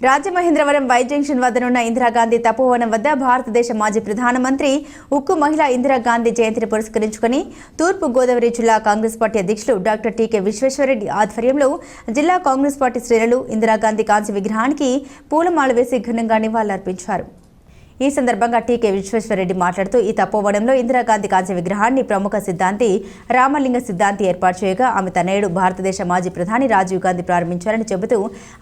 Rajamahendravaram Y junction వద్దనున్న ఇందిరాగాంధీ తపోవనం వద్ద భారతదేశ మాజీ ప్రధానమంత్రి ఉక్కు మహిళ ఇందిరాగాంధీ జయంతిని పురస్కరించుకుని తూర్పు గోదావరి జిల్లా కాంగ్రెస్ పార్టీ అధ్యక్షులు డాక్టర్ టీకే విశ్వేశ్వరరెడ్డి ఆధ్వర్యంలో జిల్లా కాంగ్రెస్ పార్టీ శ్రేణులు ఇందిరాగాంధీ కాంస్య విగ్రహానికి పూలమాల వేసి ఘనంగా నివాళులర్పించారు. ఈ సందర్భంగా టీకే విశ్వేశ్వరరెడ్డి మాట్లాడుతూ ఈ తపోవనంలో ఇందిరాగాంధీ కాంస్య విగ్రహాన్ని ప్రముఖ సిద్ధాంతి రామలింగ సిద్ధాంతి ఏర్పాటు చేయగా ఆమె తనయుడు భారతదేశ మాజీ ప్రధాని రాజీవ్ గాంధీ ప్రారంభించారని చెబుతూ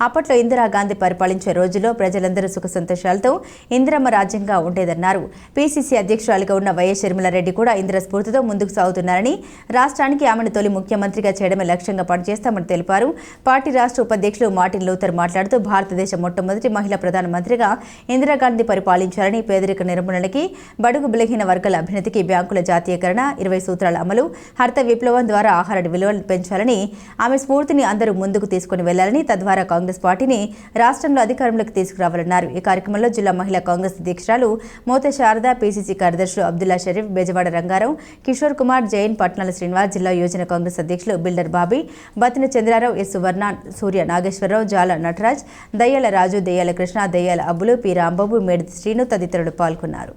అప్పట్లో ఇందిరాగాంధీ పరిపాలించే రోజుల్లో ప్రజలందరూ సుఖ సంతోషాలతో ఇందిరమ్మ రాజ్యంగా ఉండేదన్నారు. పీసీసీ అధ్యక్షురాలిగా ఉన్న వైఎస్ షర్మిలారెడ్డి కూడా ఇందిర స్ఫూర్తితో ముందుకు సాగుతున్నారని రాష్ట్రానికి ఆమెను తొలి ముఖ్యమంత్రిగా చేయడమే లక్ష్యంగా పనిచేస్తామని తెలిపారు. పార్టీ రాష్ట్ర ఉపాధ్యక్షులు మార్టిన్ లూథర్ మాట్లాడుతూ భారతదేశ మొట్టమొదటి మహిళా ప్రధానమంత్రిగా ఇందిరాగాంధీ పరిపాలించారు. పరిపాలించారని పేదరిక నిర్మూలనకి బడుగు బలహీన వర్గాల అభ్యున్నతికి బ్యాంకుల జాతీయకరణ ఇరవై సూత్రాల అమలు హరిత విప్లవం ద్వారా ఆహార విలువలు పెంచాలని ఆమె స్ఫూర్తిని అందరూ ముందుకు తీసుకుని వెళ్ళాలని తద్వారా కాంగ్రెస్ పార్టీని రాష్ట్రంలో అధికారంలోకి తీసుకురావాలన్నారు. ఈ కార్యక్రమంలో జిల్లా మహిళా కాంగ్రెస్ అధ్యక్షురాలు మోత శారద పీసీసీ కార్యదర్శులు అబ్దుల్లా షరీఫ్ బెజవాడ రంగారావు కిషోర్ కుమార్ జైన్ పట్నాల శ్రీనివాస్ జిల్లా యోజన కాంగ్రెస్ అధ్యక్షులు బిల్డర్ బాబీ బతిన చంద్రారావు ఎస్ సువర్ణ సూర్య నాగేశ్వరరావు జాల నటరాజ్ దయ్యాల రాజు దయ్యాల కృష్ణ దయ్యాల అబ్బులు పి రాంబాబు మేడి శ్రీను తదితరులు పాల్గొన్నారు.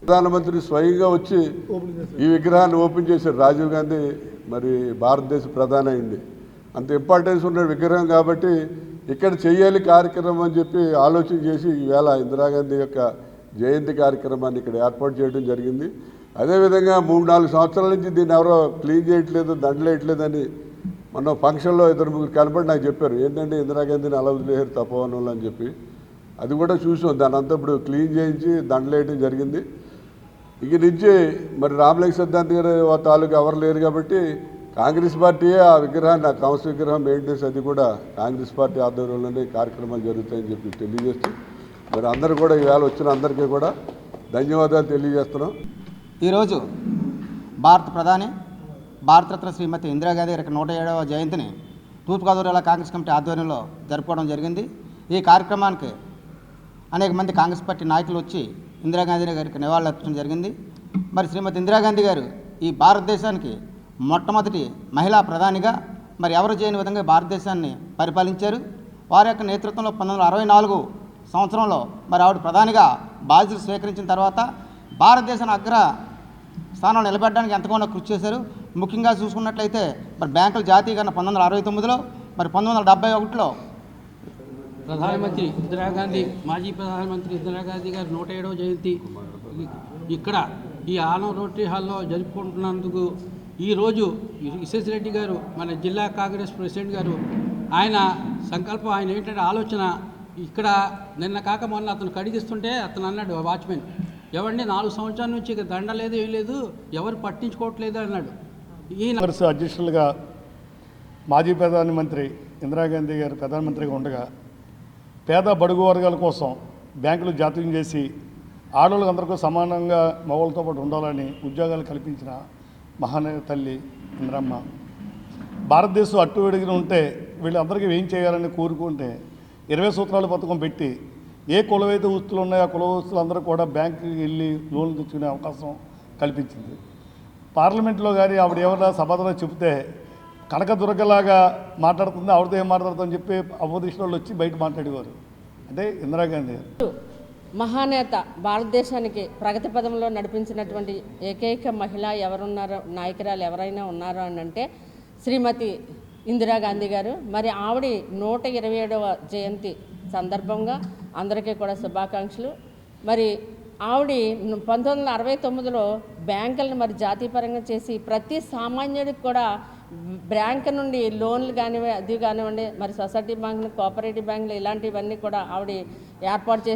ప్రధానమంత్రి స్వయంగా వచ్చి ఈ విగ్రహాన్ని ఓపెన్ చేశారు. రాజీవ్ గాంధీ మరి భారతదేశ ప్రధాని అయింది. అంత ఇంపార్టెన్స్ ఉన్న విగ్రహం కాబట్టి ఇక్కడ చేయాలి కార్యక్రమం అని చెప్పి ఆలోచన చేసి ఈవేళ ఇందిరాగాంధీ యొక్క జయంతి కార్యక్రమాన్ని ఇక్కడ ఏర్పాటు చేయడం జరిగింది. అదేవిధంగా మూడు నాలుగు సంవత్సరాల నుంచి దీన్ని ఎవరో క్లీన్ చేయట్లేదు దండలేయట్లేదని మొన్న ఫంక్షన్లో ఇద్దరు ముగ్గురు కనపడి నాకు చెప్పారు. ఏంటంటే ఇందిరాగాంధీని అలా వదిలేరు తపోవనంలో అని చెప్పి. అది కూడా చూసాం. దాని అంతా ఇప్పుడు క్లీన్ చేయించి దండలేయడం జరిగింది. ఇక నుంచి మరి రామలింగ సిద్ధాంతి గారు తాలూకా తాలూకు ఎవరు లేరు కాబట్టి కాంగ్రెస్ పార్టీయే ఆ విగ్రహాన్ని ఆ కంస విగ్రహం మెయింటెనెన్స్ అది కూడా కాంగ్రెస్ పార్టీ ఆధ్వర్యంలోనే కార్యక్రమాలు జరుగుతాయని చెప్పి తెలియజేస్తూ మరి అందరూ కూడా ఈవేళ వచ్చిన అందరికీ కూడా ధన్యవాదాలు తెలియజేస్తున్నాం. ఈరోజు భారత ప్రధాని భారతరత్న శ్రీమతి ఇందిరాగాంధీ గారి నూట ఏడవ జయంతిని తూర్పుగోదావరి జిల్లా కాంగ్రెస్ కమిటీ ఆధ్వర్యంలో జరుపుకోవడం జరిగింది. ఈ కార్యక్రమానికి అనేక మంది కాంగ్రెస్ పార్టీ నాయకులు వచ్చి ఇందిరాగాంధీ గారికి నివాళులు అర్పించడం జరిగింది. మరి శ్రీమతి ఇందిరాగాంధీ గారు ఈ భారతదేశానికి మొట్టమొదటి మహిళా ప్రధానిగా మరి ఎవరు చేయని విధంగా భారతదేశాన్ని పరిపాలించారు? వారి యొక్క నేతృత్వంలో పంతొమ్మిది వందల అరవై నాలుగు సంవత్సరంలో మరి ఆవిడ ప్రధానిగా బాధ్యతలు స్వీకరించిన తర్వాత భారతదేశాన్ని అగ్ర స్థానం నిలబెట్టడానికి ఎంతగానో కృషి చేశారు. ముఖ్యంగా చూసుకున్నట్లయితే మరి బ్యాంకుల జాతీయకరణ పంతొమ్మిది వందల అరవై తొమ్మిదిలో మరి పంతొమ్మిది వందల డెబ్బై ఒకటిలో ప్రధానమంత్రి ఇందిరాగాంధీ మాజీ ప్రధానమంత్రి ఇందిరాగాంధీ గారి నూట ఏడవ జయంతి ఇక్కడ ఈ ఆనం రోటరీ హాల్లో జరుపుకుంటున్నందుకు ఈరోజు విశేష్ రెడ్డి గారు మన జిల్లా కాంగ్రెస్ ప్రెసిడెంట్ గారు ఆయన సంకల్పం ఆయన ఏంటంటే ఆలోచన ఇక్కడ నిన్న కాక మొన్న అతను కడిగిస్తుంటే అతను అన్నాడు వాచ్మెన్ ఎవరిని నాలుగు సంవత్సరాల నుంచి ఇక దండ లేదు ఏం లేదు ఎవరు పట్టించుకోవట్లేదు అన్నాడు. ఈయన అధ్యక్షులుగా మాజీ ప్రధానమంత్రి ఇందిరాగాంధీ గారు ప్రధానమంత్రిగా ఉండగా పేద బడుగు వర్గాల కోసం బ్యాంకులు జాతీయం చేసి ఆడవాళ్ళకి అందరికీ సమానంగా మగవాళ్ళతో పాటు ఉండాలని ఉద్యోగాలు కల్పించిన మహానీయ తల్లి ఇంద్రమ్మ. భారతదేశం అట్టు వెడిగిన ఉంటే వీళ్ళందరికీ ఏం చేయాలని కోరుకుంటే ఇరవై సూత్రాల పథకం పెట్టి ఏ కులవైతే వస్తువులు ఉన్నాయో ఆ కుల వస్తువులందరూ కూడా బ్యాంకుకి వెళ్ళి లోన్లు తెచ్చుకునే అవకాశం కల్పించింది. పార్లమెంట్లో కానీ ఆవిడ ఏమన్నా సమాధానం చెబితే కనకదుర్గలాగా మాట్లాడుతుంది ఆవిడతో ఏం మాట్లాడుతుందని చెప్పి అపోజిషన్ వాళ్ళు వచ్చి బయట మాట్లాడేవారు. అంటే ఇందిరాగాంధీ మహానేత భారతదేశానికి ప్రగతి పదంలో నడిపించినటువంటి ఏకైక మహిళ ఎవరున్నారో నాయకురాలు ఎవరైనా ఉన్నారో అని అంటే శ్రీమతి ఇందిరాగాంధీ గారు. మరి ఆవిడ నూట ఇరవై ఏడవ జయంతి సందర్భంగా అందరికీ కూడా శుభాకాంక్షలు. మరి ఆవిడ పంతొమ్మిది వందల అరవై తొమ్మిదిలో బ్యాంకులను మరి జాతీయపరంగా చేసి ప్రతి సామాన్యుడికి కూడా బ్యాంక్ నుండి లోన్లు కానివ్వండి అది కానివ్వండి మరి సొసైటీ బ్యాంకులు కోఆపరేటివ్ బ్యాంకులు ఇలాంటివన్నీ కూడా ఆవిడ ఏర్పాటు చేసి